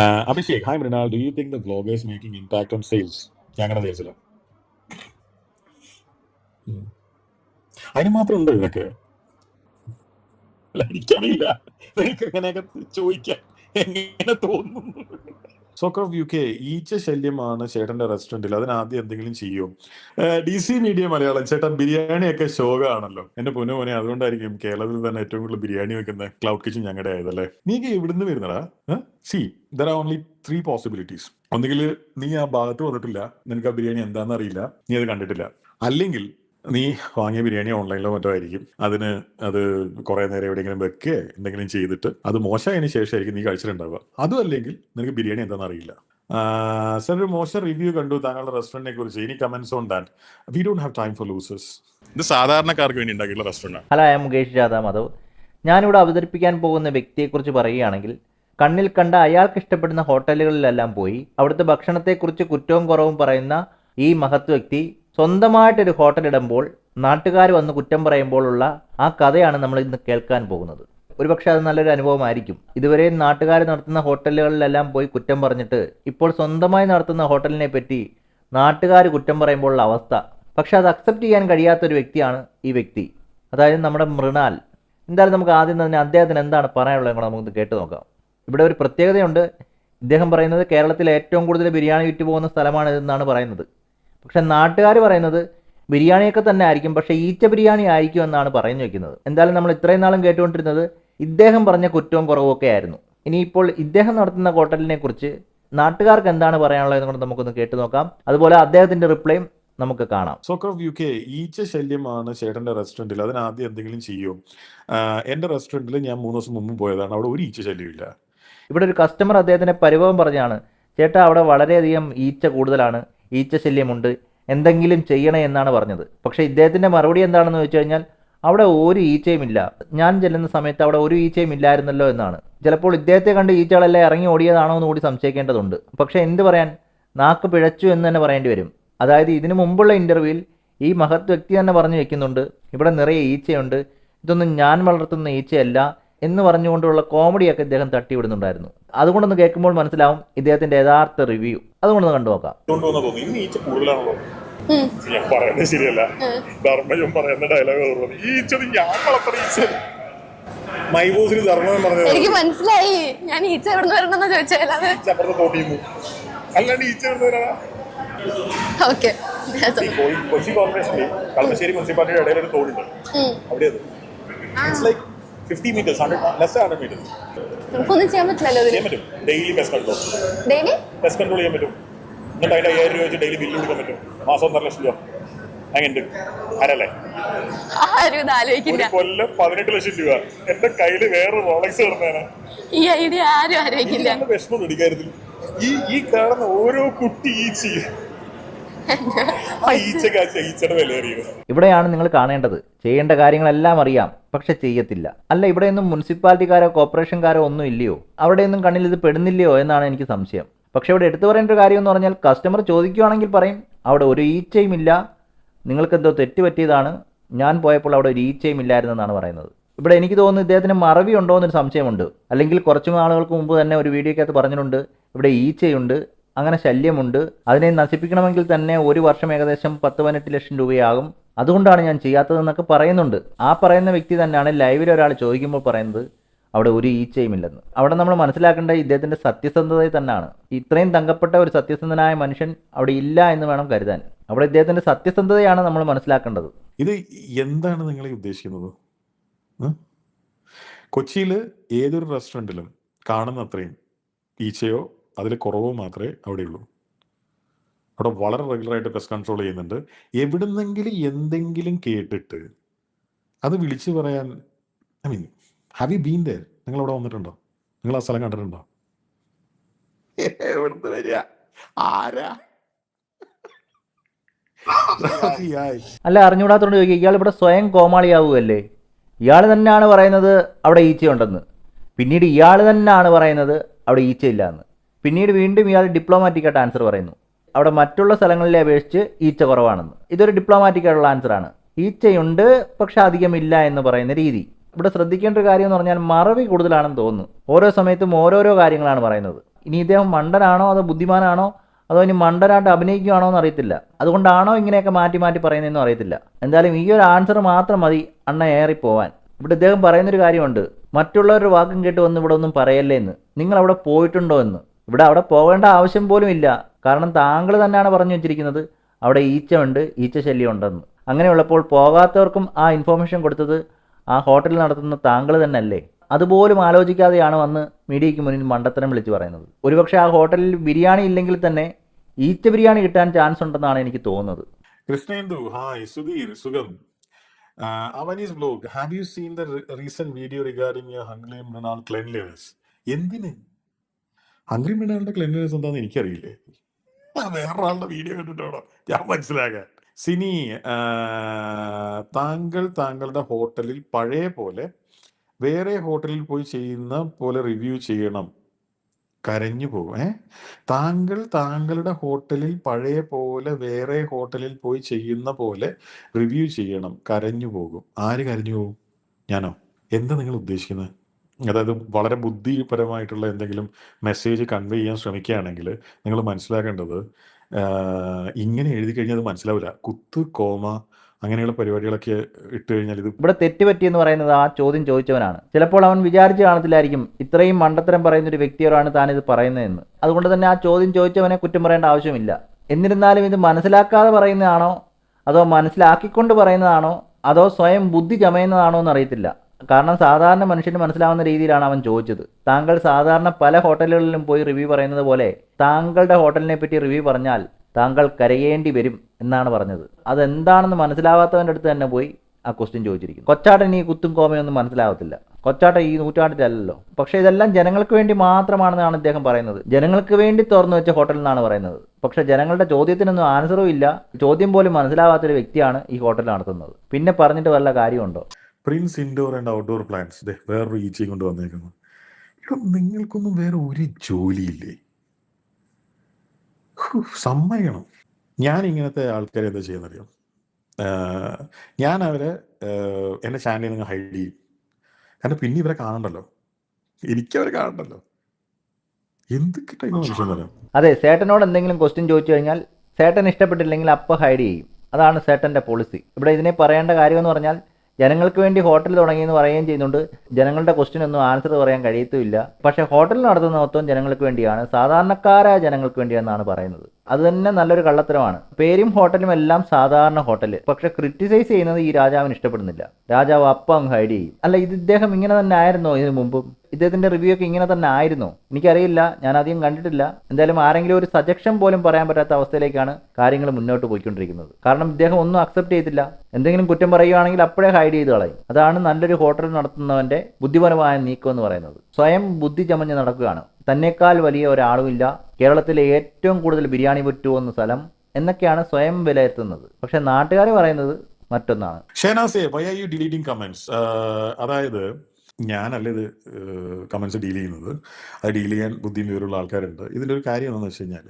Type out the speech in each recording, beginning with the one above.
Uh, Abhishek, hi Mrinal. Do you think the vloggers making impact on sales? ഞങ്ങളുടെ സേൽസിലോ അതിന് മാത്രം ഉണ്ടോ ഇതൊക്കെ എനിക്കറിയില്ല. നിങ്ങൾക്ക് എങ്ങനെയൊക്കെ ചോദിക്കാൻ എങ്ങനെ തോന്നുന്നു? സോക്കർ ഓഫ് യു കെ ഈച്ച ശല്യമാണ് ചേട്ടന്റെ റെസ്റ്റോറന്റിൽ അതിനാദ്യം എന്തെങ്കിലും ചെയ്യും? ഡി സി മീഡിയ മലയാളം ചേട്ടൻ ബിരിയാണിയൊക്കെ ശോകമാണല്ലോ എന്റെ പൊന്നു മോനെ അതുകൊണ്ടായിരിക്കും കേരളത്തിൽ തന്നെ ഏറ്റവും കൂടുതൽ ബിരിയാണി വെക്കുന്ന ക്ലൗഡ് കിച്ചൺ ഞങ്ങളുടെ ആയതല്ലേ? നീക്ക് ഇവിടുന്ന് വരുന്നടാ. See there are only three possibilities ഒന്നുകിൽ നീ ആ ഭാഗത്ത് വന്നിട്ടില്ല. നിനക്ക് ആ ബിരിയാണി എന്താണെന്ന് അറിയില്ല. നീ അത് കണ്ടിട്ടില്ല. അല്ലെങ്കിൽ നീ വാങ്ങിയ ബിരിയാണി ഓൺലൈനിലോ മറ്റോ ആയിരിക്കും. അതിന് അത് കുറെ നേരം എവിടെയെങ്കിലും വെക്കുക എന്തെങ്കിലും ചെയ്തിട്ട് അത് മോശമായതിനു ശേഷമായിരിക്കും നീ കഴിച്ചിട്ടുണ്ടാവുക. അതും അല്ലെങ്കിൽ നിനക്ക് ബിരിയാണി എന്താണെന്ന് അറിയില്ല. സർ ഒരു മോശം റിവ്യൂ കണ്ടു. താങ്കളുടെ റെസ്റ്റോറന്റിനെ കുറിച്ച്. ഇനി comments on that we don't have time for losers ഇത് സാധാരണക്കാർക്ക് വേണ്ടി ഉണ്ടാക്കിയിട്ടുള്ള restaurant hello I'm Mukesh Jadhav. Madhav ഞാനിവിടെ അവതരിപ്പിക്കാൻ പോകുന്ന വ്യക്തിയെക്കുറിച്ച് പറയുകയാണെങ്കിൽ കണ്ണിൽ കണ്ട അയാൾക്ക് ഇഷ്ടപ്പെടുന്ന ഹോട്ടലുകളിലെല്ലാം പോയി അവിടുത്തെ ഭക്ഷണത്തെക്കുറിച്ച് കുറ്റവും കുറവും പറയുന്ന ഈ മഹത് വ്യക്തി സ്വന്തമായിട്ടൊരു ഹോട്ടൽ ഇടുമ്പോൾ നാട്ടുകാർ വന്ന് കുറ്റം പറയുമ്പോഴുള്ള ആ കഥയാണ് നമ്മൾ ഇന്ന് കേൾക്കാൻ പോകുന്നത്. ഒരുപക്ഷെ അത് നല്ലൊരു അനുഭവമായിരിക്കും. ഇതുവരെ നാട്ടുകാർ നടത്തുന്ന ഹോട്ടലുകളിലെല്ലാം പോയി കുറ്റം പറഞ്ഞിട്ട് ഇപ്പോൾ സ്വന്തമായി നടത്തുന്ന ഹോട്ടലിനെ പറ്റി നാട്ടുകാർ കുറ്റം പറയുമ്പോഴുള്ള അവസ്ഥ. പക്ഷെ അത് അക്സെപ്റ്റ് ചെയ്യാൻ കഴിയാത്തൊരു വ്യക്തിയാണ് ഈ വ്യക്തി. അതായത് നമ്മുടെ മൃണാൽ. എന്തായാലും നമുക്ക് ആദ്യം തന്നെ അദ്ദേഹത്തിന് എന്താണ് പറയാനുള്ളത് കൂടെ നമുക്ക് കേട്ട് നോക്കാം. ഇവിടെ ഒരു പ്രത്യേകതയുണ്ട്. ഇദ്ദേഹം പറയുന്നത് കേരളത്തിൽ ഏറ്റവും കൂടുതൽ ബിരിയാണി വിറ്റ് പോകുന്ന സ്ഥലമാണ് ഇതെന്നാണ് പറയുന്നത്. പക്ഷെ നാട്ടുകാർ പറയുന്നത് ബിരിയാണിയൊക്കെ തന്നെ ആയിരിക്കും പക്ഷേ ഈച്ച ബിരിയാണി ആയിരിക്കും എന്നാണ് പറഞ്ഞു വെക്കുന്നത്. എന്തായാലും നമ്മൾ ഇത്രയും നാളും കേട്ടുകൊണ്ടിരുന്നത് ഇദ്ദേഹം പറഞ്ഞ കുറ്റവും കുറവൊക്കെ ആയിരുന്നു. ഇനിയിപ്പോൾ ഇദ്ദേഹം നടത്തുന്ന ഹോട്ടലിനെ കുറിച്ച് നാട്ടുകാർക്ക് എന്താണ് പറയാനുള്ളത് എന്നുകൊണ്ട് നമുക്കൊന്ന് കേട്ടു നോക്കാം. അതുപോലെ അദ്ദേഹത്തിന്റെ റിപ്ലൈയും നമുക്ക് കാണാം. സോക്കർ ഓഫ് യു കെ ഈച്ച ശല്യമാണ് ചേട്ടന്റെ റെസ്റ്റോറന്റിൽ അതിനാദ്യം എന്തെങ്കിലും ചെയ്യും? എന്റെ റെസ്റ്റോറന്റിൽ ഞാൻ മൂന്ന് ദിവസം മുമ്പ് പോയതാണ്. അവിടെ ഒരു ഈച്ച ശല്യമില്ല ഇവിടെ ഒരു കസ്റ്റമർ അദ്ദേഹത്തിന്റെ പരിഭവം പറഞ്ഞാണ് ചേട്ടാ അവിടെ വളരെയധികം ഈച്ച കൂടുതലാണ്. ഈച്ച ശല്യമുണ്ട് എന്തെങ്കിലും ചെയ്യണേ എന്നാണ് പറഞ്ഞത്. പക്ഷേ ഇദ്ദേഹത്തിന്റെ മറുപടി എന്താണെന്ന് വെച്ച് കഴിഞ്ഞാൽ അവിടെ ഒരു ഈച്ചയും ഇല്ല ഞാൻ ചെല്ലുന്ന സമയത്ത് അവിടെ ഒരു ഈച്ചയും ഇല്ലായിരുന്നല്ലോ എന്നാണ്. ചിലപ്പോൾ ഇദ്ദേഹത്തെ കണ്ട് ഈച്ചകളെല്ലാം ഇറങ്ങി ഓടിയതാണോ എന്ന് കൂടി സംശയിക്കേണ്ടതുണ്ട്. പക്ഷേ എന്ത് പറയാൻ? നാക്ക് പിഴച്ചു എന്ന് തന്നെ പറയേണ്ടി വരും. അതായത് ഇതിനു മുമ്പുള്ള ഇന്റർവ്യൂവിൽ ഈ മഹത് വ്യക്തി തന്നെ പറഞ്ഞു വെക്കുന്നുണ്ട് ഇവിടെ നിറയെ ഈച്ചയുണ്ട്. ഇതൊന്നും ഞാൻ വളർത്തുന്ന ഈച്ചയല്ല. എന്ന് പറഞ്ഞുകൊണ്ടുള്ള കോമഡിയൊക്കെ ഇദ്ദേഹം തട്ടിവിടുന്നുണ്ടായിരുന്നു. അതുകൊണ്ടൊന്ന് കേൾക്കുമ്പോൾ മനസ്സിലാവും ഇദ്ദേഹത്തിന്റെ യഥാർത്ഥ റിവ്യൂ അതുകൊണ്ടൊന്ന് കണ്ടു നോക്കാം. ഞാൻ പറയുന്നത് ശരിയല്ല. പറയുന്ന ഡയലോഗ് ഓർമ്മ ഈച്ചത് ഞാൻ വളർത്തണ ഈച്ച മൈബോസിന് ധർമ്മം പറഞ്ഞത് എനിക്ക് മനസ്സിലായി. ഞാൻ ഈച്ച എവിടെ വരണമെന്ന് ചോദിച്ചാൽ ഈച്ച അപ്പുറത്ത് തോട്ടിന്നു അല്ലാണ്ട് ഈച്ച എവിടെ വരാ ഓക്കെ കൊച്ചി കോർപ്പറേഷനിൽ കളമശ്ശേരി മുനിസിപ്പാലിറ്റിയുടെ ഇടയിൽ ഒരു തോടുണ്ട്. അവിടെ അത് it's like fifty metres hundred less hundred metres നമുക്കൊന്നും ചെയ്യാൻ പറ്റില്ലല്ലോ ഇതിന് ചെയ്യാൻ പറ്റും. Daily pest control daily pest control ചെയ്യാൻ പറ്റും. എന്നിട്ട് അതിന്റെ അയ്യായിരം രൂപ വെച്ച് ഡെയിലി ബില്ല് കൊടുക്കാൻ പറ്റും. മാസം ഒന്നര ലക്ഷം രൂപ. അങ്ങനെ ആരല്ലേ? ആരും ഇത് ആലോചിക്കില്ല. ഒരു കൊല്ലം പതിനെട്ട് ലക്ഷം രൂപ. എന്റെ കയ്യിൽ വേറെ റോളക്സ് കിടന്നേനെ ഈ ഐഡിയ ആരും ആലോചിക്കില്ല. നല്ല വിഷമം ഇടിക്കായിരുന്നു ഈ ഈ കാണുന്ന ഓരോ കുട്ടി ഈ ആ ഇവിടെയാണ് നിങ്ങൾ കാണേണ്ടത്. ചെയ്യേണ്ട കാര്യങ്ങളെല്ലാം അറിയാം പക്ഷെ ചെയ്യത്തില്ല. അല്ല ഇവിടെയൊന്നും മുനിസിപ്പാലിറ്റിക്കാരോ കോർപ്പറേഷൻകാരോ ഒന്നും ഇല്ലയോ? അവിടെയൊന്നും കണ്ണിൽ ഇത് പെടുന്നില്ലയോ എന്നാണ് എനിക്ക് സംശയം. പക്ഷെ ഇവിടെ എടുത്തു പറയേണ്ട ഒരു കാര്യം എന്ന് പറഞ്ഞാൽ കസ്റ്റമർ ചോദിക്കുകയാണെങ്കിൽ പറയും അവിടെ ഒരു ഈച്ചയും ഇല്ല. നിങ്ങൾക്കെന്തോ തെറ്റ് പറ്റിയതാണ്. ഞാൻ പോയപ്പോൾ അവിടെ ഒരു ഈച്ചയും ഇല്ലായിരുന്നെന്നാണ് പറയുന്നത്. ഇവിടെ എനിക്ക് തോന്നുന്നു ഇദ്ദേഹത്തിന് മറവി ഉണ്ടോ എന്നൊരു സംശയമുണ്ട്. അല്ലെങ്കിൽ കുറച്ച് നാളുകൾക്ക് മുമ്പ് തന്നെ ഒരു വീഡിയോക്കകത്ത് പറഞ്ഞിട്ടുണ്ട് ഇവിടെ ഈച്ചയുണ്ട്. അങ്ങനെ ശല്യമുണ്ട്. അതിനെ നശിപ്പിക്കണമെങ്കിൽ തന്നെ ഒരു വർഷം ഏകദേശം പത്ത് പതിനെട്ട് ലക്ഷം രൂപയാകും. അതുകൊണ്ടാണ് ഞാൻ ചെയ്യാത്തതെന്നൊക്കെ പറയുന്നുണ്ട്. ആ പറയുന്ന വ്യക്തി തന്നെയാണ് ലൈവിൽ ഒരാൾ ചോദിക്കുമ്പോൾ പറയുന്നത് അവിടെ ഒരു ഈച്ചയും ഇല്ലെന്ന്. അവിടെ നമ്മൾ മനസ്സിലാക്കേണ്ട ഇദ്ദേഹത്തിന്റെ സത്യസന്ധതയിൽ തന്നെയാണ്. ഇത്രയും തങ്കപ്പെട്ട ഒരു സത്യസന്ധനായ മനുഷ്യൻ അവിടെ ഇല്ല എന്ന് വേണം കരുതാൻ. അവിടെ ഇദ്ദേഹത്തിന്റെ സത്യസന്ധതയാണ് നമ്മൾ മനസ്സിലാക്കേണ്ടത്. ഇത് എന്താണ് നിങ്ങൾ ഉദ്ദേശിക്കുന്നത്? കൊച്ചിയിൽ ഏതൊരു റെസ്റ്റോറന്റിലും കാണുന്ന അത്രയും ഈച്ചയോ അതിൽ കുറവ് മാത്രമേ അവിടെയുള്ളൂ. അവിടെ വളരെ റെഗുലറായിട്ട് പെസ് കൺട്രോൾ ചെയ്യുന്നുണ്ട്. എവിടുന്നെങ്കിലും എന്തെങ്കിലും കേട്ടിട്ട് അത് വിളിച്ചു പറയാൻ I mean have you been there നിങ്ങൾ അവിടെ വന്നിട്ടുണ്ടോ? നിങ്ങൾ ആ സ്ഥലം കണ്ടിട്ടുണ്ടോ? എവിടുന്ന് വരിക? ആരാ? അല്ല അറിഞ്ഞുകൂടാത്തോണ്ട് ചോദിക്കുക ഇയാൾ ഇവിടെ സ്വയം കോമാളിയാവുകയല്ലേ? ഇയാൾ തന്നെയാണ് പറയുന്നത് അവിടെ ഈച്ചയുണ്ടെന്ന്. പിന്നീട് ഇയാൾ തന്നെയാണ് പറയുന്നത് അവിടെ ഈച്ചയില്ല എന്ന് പിന്നീട് വീണ്ടും ഇയാൾ ഡിപ്ലോമാറ്റിക്കായിട്ട് ആൻസർ പറയുന്നു. അവിടെ മറ്റുള്ള സ്ഥലങ്ങളിലെ അപേക്ഷിച്ച് ഈച്ച കുറവാണെന്ന്. ഇതൊരു ഡിപ്ലോമാറ്റിക്കായിട്ടുള്ള ആൻസറാണ് ഈച്ചയുണ്ട് പക്ഷെ അധികമില്ല എന്ന് പറയുന്ന രീതി. ഇവിടെ ശ്രദ്ധിക്കേണ്ട ഒരു കാര്യം എന്ന് പറഞ്ഞാൽ മറവി കൂടുതലാണെന്ന് തോന്നുന്നു. ഓരോ സമയത്തും ഓരോരോ കാര്യങ്ങളാണ് പറയുന്നത്. ഇനി ഇദ്ദേഹം മണ്ടനാണോ അതോ ബുദ്ധിമാനാണോ? അതോ ഇനി മണ്ടനായിട്ട് അഭിനയിക്കുകയാണോ എന്ന് അറിയത്തില്ല. അതുകൊണ്ടാണോ ഇങ്ങനെയൊക്കെ മാറ്റി മാറ്റി പറയുന്നതെന്നും അറിയത്തില്ല. എന്തായാലും ഈ ഒരു ആൻസർ മാത്രം മതി അണ്ണ ഏറി പോവാൻ ഇവിടെ ഇദ്ദേഹം പറയുന്നൊരു കാര്യമുണ്ട്. മറ്റുള്ളവരുടെ വാക്കും കേട്ട് വന്ന് ഇവിടെ ഒന്നും പറയല്ലേ എന്ന്. നിങ്ങൾ അവിടെ പോയിട്ടുണ്ടോ എന്ന്. ഇവിടെ അവിടെ പോകേണ്ട ആവശ്യം പോലും ഇല്ല. കാരണം താങ്കൾ തന്നെയാണ് പറഞ്ഞു വെച്ചിരിക്കുന്നത്. അവിടെ ഈച്ചയുണ്ട് ഈച്ച ശല്യം ഉണ്ടെന്ന് അങ്ങനെയുള്ളപ്പോൾ പോകാത്തവർക്കും ആ ഇൻഫോർമേഷൻ കൊടുത്തത് ആ ഹോട്ടലിൽ നടത്തുന്ന താങ്കൾ തന്നെ അല്ലേ അതുപോലും ആലോചിക്കാതെയാണ് വന്ന് മീഡിയയ്ക്ക് മുന്നിൽ മണ്ടത്തരം വിളിച്ചു പറയുന്നത്. ഒരുപക്ഷെ ആ ഹോട്ടലിൽ ബിരിയാണി ഇല്ലെങ്കിൽ തന്നെ ഈച്ച ബിരിയാണി കിട്ടാൻ ചാൻസ് ഉണ്ടെന്നാണ് എനിക്ക് തോന്നുന്നത്. കൃഷ്ണേന്ദു ഹായ് സുധീർ സുഖം അവനീസ് blog have you seen the recent video regarding എന്തിന്? ഹംഗ്രി മൃണാളിന്റെ ക്ലെൻലിനെസ് എന്താണെന്ന് എനിക്കറിയില്ലേ? വേറൊരാളുടെ വീഡിയോ കണ്ടിട്ടാണോ? ഞാൻ മനസ്സിലാകാൻ സിനി താങ്കൾ താങ്കളുടെ ഹോട്ടലിൽ പഴയ പോലെ വേറെ ഹോട്ടലിൽ പോയി ചെയ്യുന്ന പോലെ റിവ്യൂ ചെയ്യണം. കരഞ്ഞു പോകും. ഏ? താങ്കൾ താങ്കളുടെ ഹോട്ടലിൽ പഴയ പോലെ വേറെ ഹോട്ടലിൽ പോയി ചെയ്യുന്ന പോലെ റിവ്യൂ ചെയ്യണം. കരഞ്ഞു പോകും. ആര് കരഞ്ഞു പോകും? ഞാനോ? എന്താ നിങ്ങൾ ഉദ്ദേശിക്കുന്നത്? അതായത് വളരെ ബുദ്ധിപരമായിട്ടുള്ള എന്തെങ്കിലും മെസ്സേജ് കൺവേ ചെയ്യാൻ ശ്രമിക്കുകയാണെങ്കിൽ നിങ്ങൾ മനസ്സിലാക്കേണ്ടത് ഇങ്ങനെ എഴുതി കഴിഞ്ഞാൽ അത് മനസ്സിലാവില്ല. കുത്ത് കോമ അങ്ങനെയുള്ള പരിപാടികളൊക്കെ ഇട്ട് കഴിഞ്ഞാൽ ഇത് ഇവിടെ തെറ്റുപറ്റിയെന്ന് പറയുന്നത് ആ ചോദ്യം ചോദിച്ചവനാണ്. ചിലപ്പോൾ അവൻ വിചാരിച്ചു കാണത്തില്ലായിരിക്കും ഇത്രയും മണ്ടത്തരം പറയുന്ന ഒരു വ്യക്തിയോടാണ് താൻ ഇത് പറയുന്നതെന്ന്. അതുകൊണ്ട് തന്നെ ആ ചോദ്യം ചോദിച്ചവനെ കുറ്റം പറയേണ്ട ആവശ്യമില്ല. എന്നിരുന്നാലും ഇത് മനസ്സിലാക്കാതെ പറയുന്നതാണോ? അതോ മനസ്സിലാക്കിക്കൊണ്ട് പറയുന്നതാണോ? അതോ സ്വയം ബുദ്ധി ചമയുന്നതാണോ എന്ന് അറിയത്തില്ല കാരണം സാധാരണ മനുഷ്യന് മനസ്സിലാവുന്ന രീതിയിലാണ് അവൻ ചോദിച്ചത്. താങ്കൾ സാധാരണ പല ഹോട്ടലുകളിലും പോയി റിവ്യൂ പറയുന്നത് പോലെ താങ്കളുടെ ഹോട്ടലിനെ പറ്റി റിവ്യൂ പറഞ്ഞാൽ താങ്കൾ കരയേണ്ടി വരും എന്നാണ് പറഞ്ഞത്. അതെന്താണെന്ന് മനസ്സിലാവാത്തവന്റെ അടുത്ത് തന്നെ പോയി ആ ക്വസ്റ്റ്യൻ ചോദിച്ചിരിക്കുന്നു. കൊച്ചാട്ടൻ ഈ കുത്തും കോമയൊന്നും മനസ്സിലാവത്തില്ല. കൊച്ചാട്ടൻ ഈ നൂറ്റാണ്ടിലല്ലല്ലോ. പക്ഷേ ഇതെല്ലാം ജനങ്ങൾക്ക് വേണ്ടി മാത്രമാണെന്നാണ് അദ്ദേഹം പറയുന്നത്. ജനങ്ങൾക്ക് വേണ്ടി തുറന്നു വെച്ച ഹോട്ടൽ എന്നാണ് പറയുന്നത്. പക്ഷെ ജനങ്ങളുടെ ചോദ്യത്തിനൊന്നും ആൻസറും ഇല്ല. ചോദ്യം പോലും മനസ്സിലാവാത്തൊരു വ്യക്തിയാണ് ഈ ഹോട്ടൽ നടത്തുന്നത്. പിന്നെ പറഞ്ഞിട്ട് വല്ല കാര്യമുണ്ടോ? Prince indoor and outdoor plants ദേ വേറൊരു ഈച്ചയും കൊണ്ട് വന്നേക്കുന്നു. ഇവിടെ നിങ്ങൾക്കൊന്നും വേറെ ഒരു ജോലിയില്ലേ? സമ്മതിക്കണം. ഞാൻ ഇങ്ങനത്തെ ആൾക്കാരെ എന്താ ചെയ്യുന്നറിയാം? ഞാൻ അവരെ എന്റെ ചാനലിൽ നിന്ന് ഹൈഡ് ചെയ്യും. കാരണം പിന്നെ ഇവരെ കാണണ്ടല്ലോ. എനിക്കവരെ കാണണ്ടല്ലോ. അതെ സേട്ടനോട് എന്തെങ്കിലും ക്വസ്റ്റ്യൻ ചോദിച്ചു കഴിഞ്ഞാൽ സേട്ടൻ ഇഷ്ടപ്പെട്ടില്ലെങ്കിൽ അപ്പോൾ ഹൈഡ് ചെയ്യും. അതാണ് സേട്ടന്റെ പോളിസി ഇവിടെ ഇതിനെ പറയേണ്ട കാര്യം എന്ന് പറഞ്ഞാൽ ജനങ്ങൾക്ക് വേണ്ടി ഹോട്ടൽ തുടങ്ങിയെന്ന് പറയുകയും ചെയ്യുന്നുണ്ട്. ജനങ്ങളുടെ ക്വസ്റ്റ്യൻ ഒന്നും ആൻസർ പറയാൻ കഴിയത്തുമില്ല. പക്ഷേ ഹോട്ടൽ നടത്തുന്ന മൊത്തം ജനങ്ങൾക്ക് വേണ്ടിയാണ്. സാധാരണക്കാരായ ജനങ്ങൾക്ക് വേണ്ടിയാണെന്നാണ് പറയുന്നത്. അത് തന്നെ നല്ലൊരു കള്ളത്തരമാണ്. പേരും ഹോട്ടലും എല്ലാം സാധാരണ ഹോട്ടൽ. പക്ഷെ ക്രിറ്റിസൈസ് ചെയ്യുന്നത് ഈ രാജാവിന് ഇഷ്ടപ്പെടുന്നില്ല. രാജാവ് അപ്പം ഹൈഡ് ചെയ്യും. അല്ല ഇത് ഇദ്ദേഹം ഇങ്ങനെ തന്നെ ആയിരുന്നോ ഇതിനു മുമ്പും? ഇദ്ദേഹത്തിന്റെ റിവ്യൂ ഒക്കെ ഇങ്ങനെ തന്നെ ആയിരുന്നോ? എനിക്കറിയില്ല. ഞാൻ അധികം കണ്ടിട്ടില്ല. എന്തായാലും ആരെങ്കിലും ഒരു സജഷൻ പോലും പറയാൻ പറ്റാത്ത അവസ്ഥയിലേക്കാണ് കാര്യങ്ങൾ മുന്നോട്ട് പോയിക്കൊണ്ടിരിക്കുന്നത്. കാരണം ഇദ്ദേഹം ഒന്നും അക്സെപ്റ്റ് ചെയ്തില്ല. എന്തെങ്കിലും കുറ്റം പറയുകയാണെങ്കിൽ അപ്പോഴേ ഹൈഡ് ചെയ്ത് കളയും. അതാണ് നല്ലൊരു ഹോട്ടൽ നടത്തുന്നവന്റെ ബുദ്ധിപരമായ നീക്കം എന്ന് പറയുന്നത്. സ്വയം ബുദ്ധി ചമഞ്ഞ് നടക്കുകയാണ്. തന്നെക്കാൾ വലിയ ഒരാളുമില്ല. കേരളത്തിലെ ഏറ്റവും കൂടുതൽ ബിരിയാണി പറ്റുമെന്ന സ്ഥലം എന്നൊക്കെയാണ് സ്വയം വിലയിരുത്തുന്നത്. പക്ഷെ നാട്ടുകാർ പറയുന്നത് മറ്റൊന്നാണ്. ഷെനാസെ why are you deleting comments അതായത് ഞാനല്ല ഇത് കമന്റ്സ് ഡീൽ ചെയ്യുന്നത്. അത് ഡീൽ ചെയ്യാൻ ബുദ്ധിയും വിവരമുള്ള ആൾക്കാരുണ്ട്. ഇതിന്റെ ഒരു കാര്യം എന്താണെന്ന് വെച്ച് കഴിഞ്ഞാൽ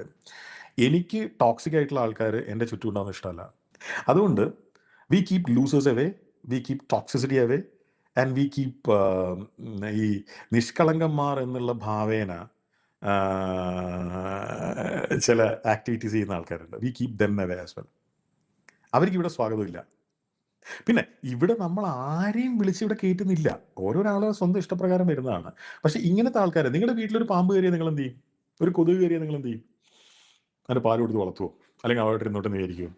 എനിക്ക് ടോക്സിക് ആയിട്ടുള്ള ആൾക്കാർ എന്റെ ചുറ്റും ഉണ്ടാകുന്ന ഇഷ്ടമല്ല. അതുകൊണ്ട് we keep losers away we keep toxicity away and we keep ഈ നിഷ്കളങ്കന്മാർ എന്നുള്ള ഭാവേന ചില ആക്ടിവിറ്റീസ് ചെയ്യുന്ന ആൾക്കാരുണ്ട്. We keep them away as well അവർക്ക് ഇവിടെ സ്വാഗതമില്ല. പിന്നെ ഇവിടെ നമ്മൾ ആരെയും വിളിച്ച് ഇവിടെ കയറ്റുന്നില്ല ഓരോരാളും സ്വന്തം ഇഷ്ടപ്രകാരം വരുന്നതാണ്. പക്ഷെ ഇങ്ങനത്തെ ആൾക്കാരെ നിങ്ങളുടെ വീട്ടിലൊരു പാമ്പ് കയറിയ നിങ്ങൾ എന്ത് ചെയ്യും? ഒരു കൊതുക് കയറിയ നിങ്ങൾ എന്ത് ചെയ്യും? അതിന് പാൽ കൊടുത്ത് വളർത്തുവോ? അല്ലെങ്കിൽ അവിടെ ഇരുന്നോട്ട് നേരിക്കുമോ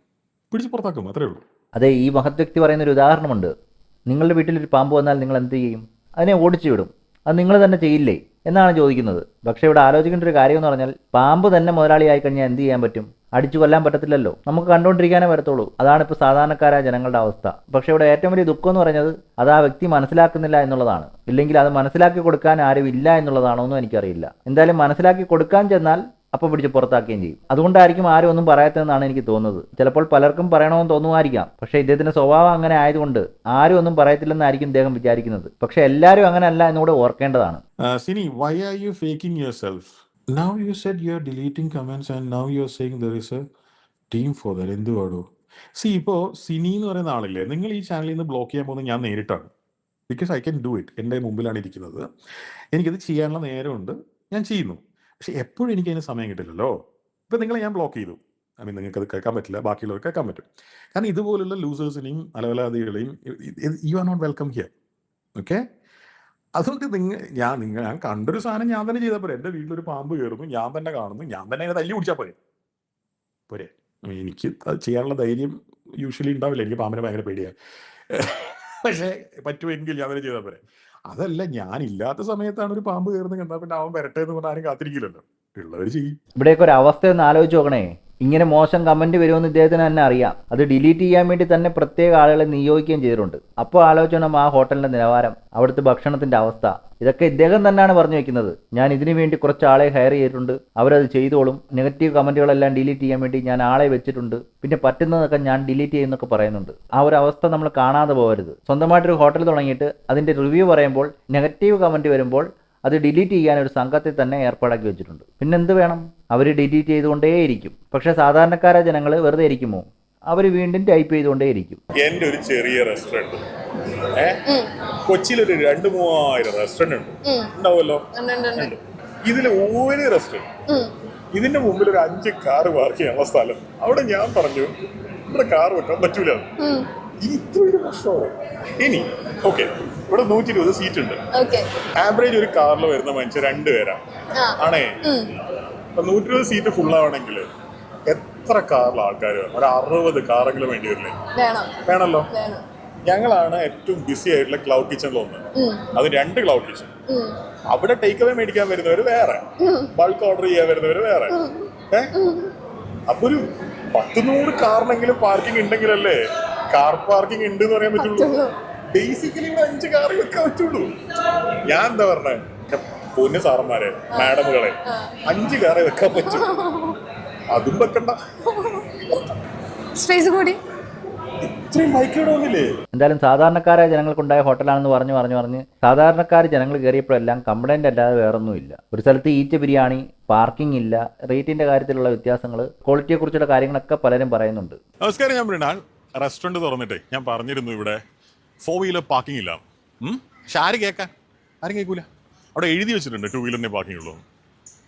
പിടിച്ച് പുറത്താക്കും അത്രേ ഉള്ളൂ. അതെ ഈ മഹത് വ്യക്തി പറയുന്ന ഒരു ഉദാഹരണമുണ്ട്. നിങ്ങളുടെ വീട്ടിൽ ഒരു പാമ്പ് വന്നാൽ നിങ്ങൾ എന്ത് ചെയ്യും? അതിനെ ഓടിച്ചു വിടും. അത് നിങ്ങൾ തന്നെ ചെയ്യില്ലേ എന്നാണ് ചോദിക്കുന്നത്. പക്ഷേ ഇവിടെ ആലോചിക്കേണ്ട ഒരു കാര്യം എന്ന് പറഞ്ഞാൽ പാമ്പ് തന്നെ മുതലാളിയായി കഴിഞ്ഞാൽ എന്ത് ചെയ്യാൻ പറ്റും? അടിച്ചു കൊല്ലാൻ പറ്റത്തില്ലല്ലോ. നമുക്ക് കണ്ടുകൊണ്ടിരിക്കാനേ വരത്തുള്ളൂ. അതാണ് ഇപ്പോൾ സാധാരണക്കാരായ ജനങ്ങളുടെ അവസ്ഥ. പക്ഷേ ഇവിടെ ഏറ്റവും വലിയ ദുഃഖം എന്ന് പറഞ്ഞത് അത് ആ വ്യക്തി മനസ്സിലാക്കുന്നില്ല എന്നുള്ളതാണ്. ഇല്ലെങ്കിൽ അത് മനസ്സിലാക്കി കൊടുക്കാൻ ആരും ഇല്ല എന്നുള്ളതാണോ എന്നും എനിക്കറിയില്ല. എന്തായാലും മനസ്സിലാക്കി കൊടുക്കാൻ ചെന്നാൽ അപ്പോൾ പിടിച്ച് പുറത്താക്കുകയും ചെയ്യും. അതുകൊണ്ടായിരിക്കും ആരും ഒന്നും പറയാത്തതെന്നാണ് എനിക്ക് തോന്നുന്നത്. ചിലപ്പോൾ പലർക്കും പറയണമെന്ന് തോന്നുമായിരിക്കാം. പക്ഷേ ഇദ്ദേഹത്തിന്റെ സ്വഭാവം അങ്ങനെ ആയതുകൊണ്ട് ആരും ഒന്നും പറയത്തില്ലെന്നായിരിക്കും ഇദ്ദേഹം വിചാരിക്കുന്നത്. പക്ഷേ എല്ലാവരും അങ്ങനെ അങ്ങനെയല്ല എന്നുകൂടെ ഓർക്കേണ്ടതാണ്. Sini why are you faking yourself now you said you are deleting comments and now you are saying there is a team for there എന്തുവാടോ? See ഇപ്പോ സിനി എന്ന് പറയുന്ന ആളില്ലേ നിങ്ങൾ ഈ ചാനലിൽ നിന്ന് ബ്ലോക്ക് ചെയ്യാൻ പോകുന്നത് ഞാൻ നേരിട്ടാണ്. Because I can do it എന്റെ മുമ്പിലാണ് ഇരിക്കുന്നത്. എനിക്കത് ചെയ്യാനുള്ള നേരമുണ്ട്. ഞാൻ ചെയ്യുന്നു. പക്ഷെ എപ്പോഴും എനിക്ക് അതിന് സമയം കിട്ടില്ലല്ലോ. ഇപ്പം നിങ്ങളെ ഞാൻ ബ്ലോക്ക് ചെയ്തു. ഐ മീൻ നിങ്ങൾക്ക് അത് കേൾക്കാൻ പറ്റില്ല ബാക്കിയുള്ളവർ കേൾക്കാൻ പറ്റും. കാരണം ഇതുപോലുള്ള ലൂസേഴ്സിനെയും അലവലാദികളെയും you are not welcome here okay അതുകൊണ്ട് നിങ്ങൾ ഞാൻ നിങ്ങൾ ഞാൻ കണ്ടൊരു സാധനം ഞാൻ തന്നെ ചെയ്താൽ പോരെ. എന്റെ വീട്ടിലൊരു പാമ്പ് കയറുന്നു ഞാൻ തന്നെ കാണുന്നു ഞാൻ തന്നെ അതിനെ തല്ലി പിടിച്ചാൽ പോരെ. പോരെ. എനിക്ക് അത് ചെയ്യാനുള്ള ധൈര്യം യൂഷ്വലി ഉണ്ടാവില്ല. എനിക്ക് പാമ്പിനെ ഭയങ്കര പേടിയാണ് പക്ഷേ പറ്റുമെങ്കിൽ ഞാൻ തന്നെ ചെയ്താൽ പോരെ. അതല്ല ഞാൻ ഇല്ലാത്ത സമയത്താണ് ഒരു പാമ്പ് കയറുന്നത്. കണ്ടാൽ പിന്നെ അവൻ വരട്ടെ എന്ന് പറഞ്ഞാൽ ആരും കാത്തിരിക്കില്ലല്ലോ. ഉള്ളവർ ചെയ്യും. ഇവിടെയൊക്കെ ഒരു അവസ്ഥ ഒന്ന് ആലോചിച്ച് നോക്കണേ. ഇങ്ങനെ മോശം കമന്റ് വരുമെന്ന് ഇദ്ദേഹത്തിന് തന്നെ അറിയാം. അത് ഡിലീറ്റ് ചെയ്യാൻ വേണ്ടി തന്നെ പ്രത്യേക ആളുകളെ നിയോഗിക്കുകയും ചെയ്തിട്ടുണ്ട്. അപ്പോൾ ആലോചിച്ചോണം ആ ഹോട്ടലിന്റെ നിലവാരം അവിടുത്തെ ഭക്ഷണത്തിന്റെ അവസ്ഥ. ഇതൊക്കെ ഇദ്ദേഹം തന്നെയാണ് പറഞ്ഞു വെക്കുന്നത്. ഞാൻ ഇതിനു വേണ്ടി കുറച്ച് ആളെ ഹയർ ചെയ്തിട്ടുണ്ട്. അവരത് ചെയ്തോളും. നെഗറ്റീവ് കമന്റുകളെല്ലാം ഡിലീറ്റ് ചെയ്യാൻ വേണ്ടി ഞാൻ ആളെ വെച്ചിട്ടുണ്ട്. പിന്നെ പറ്റുന്നതൊക്കെ ഞാൻ ഡിലീറ്റ് ചെയ്യുന്നൊക്കെ പറയുന്നുണ്ട്. ആ ഒരു അവസ്ഥ നമ്മൾ കാണാതെ പോകരുത്. സ്വന്തമായിട്ടൊരു ഹോട്ടൽ തുടങ്ങിയിട്ട് അതിന്റെ റിവ്യൂ പറയുമ്പോൾ നെഗറ്റീവ് കമന്റ് വരുമ്പോൾ അത് ഡിലീറ്റ് ചെയ്യാൻ ഒരു സംഘത്തെ തന്നെ ഏർപ്പാടാക്കി വെച്ചിട്ടുണ്ട്. പിന്നെന്ത് വേണം? അവർ ഡിലീറ്റ് ചെയ്തുകൊണ്ടേയിരിക്കും. പക്ഷേ സാധാരണക്കാരായ ജനങ്ങൾ വെറുതെ ഇരിക്കുമോ? അവർ വീണ്ടും ടൈപ്പ് ചെയ്തുകൊണ്ടേയിരിക്കും. എന്റെ ഒരു ചെറിയ റെസ്റ്റോറന്റ് കൊച്ചിയിലൊരു കൊച്ചിയിൽ ഒരു രണ്ട് മൂവായിരം റെസ്റ്റോറന്റ് ഉണ്ട്. ഉണ്ടാവുമല്ലോ? ഉണ്ട്, ഉണ്ട്, ഉണ്ട്. ഉണ്ട് ഇതിൽ ഒരു റെസ്റ്റോറന്റ് ഇതിന്റെ മുമ്പിൽ ഒരു അഞ്ച് കാർ പാർക്ക് ചെയ്യാനുള്ള സ്ഥലം. അവിടെ ഞാൻ പറഞ്ഞു ഇവിടെ കാർ വെക്കാൻ പറ്റൂല. ഇത്രയൊരു പ്രശ്നമാണ് ഇനി ഓക്കെ ഇവിടെ നൂറ്റി ഇരുപത് സീറ്റ് ഉണ്ട്. ഓക്കെ ആവറേജ് ഒരു കാറിൽ വരുന്ന മനുഷ്യർ രണ്ടുപേരാ. ആ. ആണേ? നൂറ്റി ഇരുപത് സീറ്റ് ഫുൾ ആവണമെങ്കിൽ എത്ര കാറിൽ ആൾക്കാർ വേണം ഒരു അറുപത് കാറെങ്കിലും വേണ്ടി വരില്ലേ വേണം. വേണമല്ലോ വേണം. ഞങ്ങളാണ് ഏറ്റവും ബിസി ആയിട്ടുള്ള ക്ലൗഡ് കിച്ചണിൽ ഒന്ന്. അത് രണ്ട് ക്ലൗഡ് കിച്ചൺ അവിടെ ടേക്ക് അവേ മേടിക്കാൻ വരുന്നവർ വേറെ. ബൾക്ക് ഓർഡർ ചെയ്യാൻ വരുന്നവർ വേറെ. അപ്പൊ ഒരു പത്ത് നൂറ് കാറിനെങ്കിലും പാർക്കിംഗ് ഉണ്ടെങ്കിലല്ലേ കാർ പാർക്കിംഗ് ഉണ്ട് എന്ന് പറയാൻ പറ്റുള്ളൂ. പറ്റുള്ളൂ. ബേസിക്കലി ഇവിടെ അഞ്ച് കാർ വെക്കാൻ പറ്റുള്ളൂ. ഞാൻ എന്താ പറഞ്ഞേ? പൊന്നു സാറന്മാരെ മാഡമുകളെ അഞ്ച് കാറേ വെക്കാൻ പറ്റൂ. അതും വെക്കണ്ട. സ്പേസ് കൂടി. ഇത്രയും എന്തായാലും സാധാരണക്കാരായ ജനങ്ങൾക്കുണ്ടായ ഹോട്ടലാണെന്ന് പറഞ്ഞു പറഞ്ഞു പറഞ്ഞ് സാധാരണക്കാർ ജനങ്ങൾ കയറിയപ്പോഴെല്ലാം കംപ്ലൈന്റ് അല്ലാതെ വേറൊന്നുമില്ല. ഒരു സ്ഥലത്ത് ഈച്ച ബിരിയാണി പാർക്കിംഗ് ഇല്ല റേറ്റിന്റെ കാര്യത്തിലുള്ള വ്യത്യാസങ്ങൾ ക്വാളിറ്റിയെക്കുറിച്ചുള്ള കാര്യങ്ങളൊക്കെ പലരും പറയുന്നുണ്ട്. നമസ്കാരം ഞാൻ മൃണാൾ റെസ്റ്റോറന്റ് തുറന്നിട്ടേ ഞാൻ പറഞ്ഞിരുന്നു ഇവിടെ ഫോർ വീലർ പാർക്കിംഗ് ഇല്ല? പക്ഷെ ആര് കേൾക്കാൻ ആരും കേൾക്കൂല അവിടെ എഴുതി വെച്ചിട്ടുണ്ട് ടു വീലറിന്റെ പാർക്കിംഗ് ഉള്ളൂ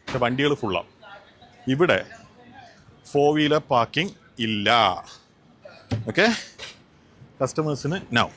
പക്ഷെ വണ്ടികൾ ഫുള്ളാണ് ഇവിടെ ഫോർ വീലർ പാർക്കിംഗ് ഇല്ല. ഓക്കെ കസ്റ്റമേഴ്സിന് നൗ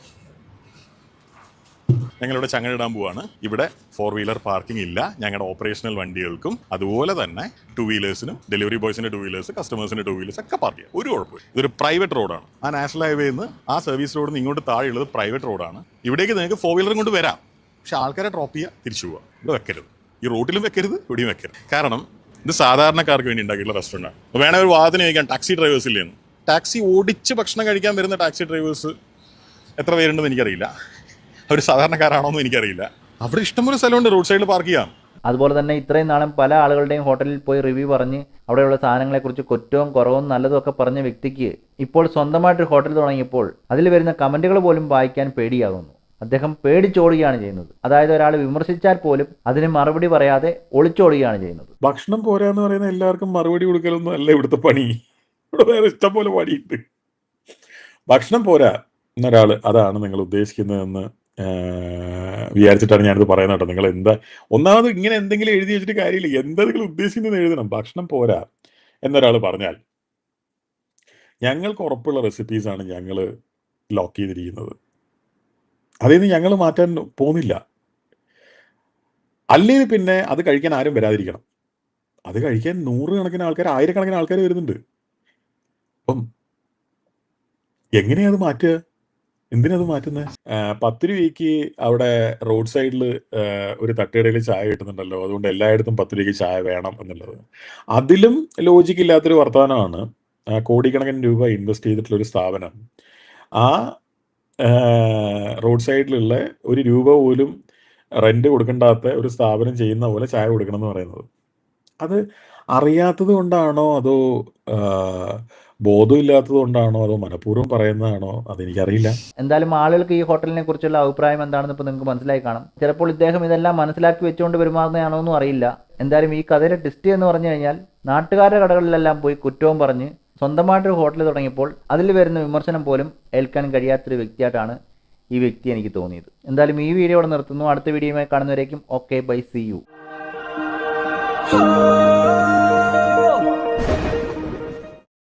ഞങ്ങളിവിടെ ചങ്ങലിടാൻ പോവാണ്. ഇവിടെ ഫോർ വീലർ പാർക്കിംഗ് ഇല്ല. ഞങ്ങളുടെ ഓപ്പറേഷണൽ വണ്ടികൾക്കും അതുപോലെ തന്നെ ടു വീലേഴ്സിനും ഡെലിവറി ബോയ്സിന്റെ ടു വീലേഴ്സ് കസ്റ്റമേഴ്സിന്റെ ടു വീലേഴ്സ് ഒക്കെ പാർക്ക് ചെയ്യാം. ഒരു കുഴപ്പമില്ല ഇതൊരു പ്രൈവറ്റ് റോഡാണ് ആ നാഷണൽ ഹൈവേയിൽ നിന്ന് ആ സർവീസ് റോഡിൽ ഇങ്ങോട്ട് താഴെയുള്ളത് പ്രൈവറ്റ് റോഡാണ് ഇവിടേക്ക് നിങ്ങൾക്ക് ഫോർ വീലർ കൊണ്ട് വരാം. പക്ഷെ ആൾക്കാരെ ഡ്രോപ്പ് ചെയ്യുക തിരിച്ചു പോവുക ഇവിടെ വെക്കരുത്. ഈ റോട്ടിലും വെക്കരുത് ഇവിടെയും വെക്കരുത്. കാരണം ഇത് സാധാരണക്കാർക്ക് വേണ്ടി ഉണ്ടാക്കിയിട്ടുള്ള റെസ്റ്റോറന്റ് ആണ്. ഒരു വാദന ചോദിക്കാം ടാക്സി ഡ്രൈവേഴ്സ് ഇല്ലേന്ന് ടാക്സി ഓടിച്ച് ഭക്ഷണം കഴിക്കാൻ വരുന്ന ടാക്സി ഡ്രൈവേഴ്സ് എത്ര പേരുണ്ടെന്ന് എനിക്കറിയില്ല. അവർ സാധാരണക്കാരാണോന്നും എനിക്കറിയില്ല. അവിടെ ഇഷ്ടംപോലെ സ്ഥലമുണ്ട് റോഡ് സൈഡിൽ പാർക്ക് ചെയ്യാം അതുപോലെ തന്നെ ഇത്രയും നാളും പല ആളുകളുടെയും ഹോട്ടലിൽ പോയി റിവ്യൂ പറഞ്ഞ് അവിടെയുള്ള സാധനങ്ങളെക്കുറിച്ച് കുറ്റവും കുറവും നല്ലതും ഒക്കെ പറഞ്ഞ വ്യക്തിക്ക് ഇപ്പോൾ സ്വന്തമായിട്ട് ഹോട്ടൽ തുടങ്ങിയപ്പോൾ അതിൽ വരുന്ന കമന്റുകൾ പോലും വായിക്കാൻ പേടിയാകുന്നു. അദ്ദേഹം പേടിച്ചോടുകയാണ് ചെയ്യുന്നത്. അതായത് ഒരാൾ വിമർശിച്ചാൽ പോലും അതിന് മറുപടി പറയാതെ ഒളിച്ചോടുകയാണ് ചെയ്യുന്നത്. ഭക്ഷണം പോരാന്ന് പറയുന്ന എല്ലാവർക്കും മറുപടി കൊടുക്കലൊന്നും അല്ല ഇവിടുത്തെ പണി. ഇവിടെ വേറെ ഇഷ്ടം പോലെ പണിയുണ്ട്. ഭക്ഷണം പോരാ എന്നൊരാൾ അതാണ് നിങ്ങൾ ഉദ്ദേശിക്കുന്നതെന്ന് വിചാരിച്ചിട്ടാണ് ഞാനിത് പറയുന്നത് കേട്ടോ. നിങ്ങൾ എന്താ ഒന്നാമത് ഇങ്ങനെ എന്തെങ്കിലും എഴുതി വെച്ചിട്ട് കാര്യമില്ല. എന്താ നിങ്ങൾ ഉദ്ദേശിക്കുന്നത് എഴുതണം. ഭക്ഷണം പോരാ എന്നൊരാൾ പറഞ്ഞാൽ ഞങ്ങൾക്ക് ഉറപ്പുള്ള റെസിപ്പീസാണ് ഞങ്ങൾ ലോക്ക് ചെയ്തിരിക്കുന്നത്. അതിൽ നിന്ന് ഞങ്ങൾ മാറ്റാൻ പോകുന്നില്ല. അല്ലെങ്കിൽ പിന്നെ അത് കഴിക്കാൻ ആരും വരാതിരിക്കണം. അത് കഴിക്കാൻ നൂറുകണക്കിന് ആൾക്കാർ ആയിരക്കണക്കിന് ആൾക്കാർ വരുന്നുണ്ട്. അപ്പം എങ്ങനെയാ അത് മാറ്റുക? എന്തിനാ അത് മാറ്റുന്നത് പത്ത് രൂപയ്ക്ക് അവിടെ റോഡ് സൈഡിൽ ഒരു തട്ടുകടയിൽ ചായ കിട്ടുന്നുണ്ടല്ലോ. അതുകൊണ്ട് എല്ലായിടത്തും പത്ത് രൂപയ്ക്ക് ചായ വേണം എന്നുള്ളത്. അതിലും ലോജിക്ക് ഇല്ലാത്തൊരു വർത്തമാനമാണ് കോടിക്കണക്കിന് രൂപ ഇൻവെസ്റ്റ് ചെയ്തിട്ടുള്ള ഒരു സ്ഥാപനം. ആ റോഡ് സൈഡിലുള്ള ഒരു രൂപ പോലും റെന്റ് കൊടുക്കണ്ടാത്ത ഒരു സ്ഥാപനം ചെയ്യുന്ന പോലെ ചായ കൊടുക്കണം എന്ന് പറയുന്നത്. അത് അറിയാത്തത് കൊണ്ടാണോ? അതോ ബോധമില്ലാത്തത് കൊണ്ടാണോ? അതോ മനഃപൂർവം പറയുന്നതാണോ? അതെനിക്കറിയില്ല. എന്തായാലും ആളുകൾക്ക് ഈ ഹോട്ടലിനെ കുറിച്ചുള്ള അഭിപ്രായം എന്താണെന്ന് ഇപ്പോൾ നിങ്ങൾക്ക് മനസ്സിലായി കാണും. ചിലപ്പോൾ ഇദ്ദേഹം ഇതെല്ലാം മനസ്സിലാക്കി വെച്ചുകൊണ്ട് പെരുമാറുന്നതാണോ എന്നും അറിയില്ല. എന്തായാലും ഈ കഥയിലെ ടിസ്റ്റ് എന്ന് പറഞ്ഞു കഴിഞ്ഞാൽ നാട്ടുകാരുടെ കടകളിലെല്ലാം പോയി കുറ്റവും പറഞ്ഞ് സ്വന്തമായിട്ടൊരു ഹോട്ടൽ തുടങ്ങിയപ്പോൾ അതിൽ വരുന്ന വിമർശനം പോലും ഏൽക്കാൻ കഴിയാത്തൊരു വ്യക്തിയായിട്ടാണ് ഈ വ്യക്തി എനിക്ക് തോന്നിയത്. എന്തായാലും ഈ വീഡിയോ ഇവിടെ നിർത്തുന്നു. അടുത്ത വീഡിയോയുമായി കാണുന്നവരേക്കും ഓക്കെ ബൈ സി യു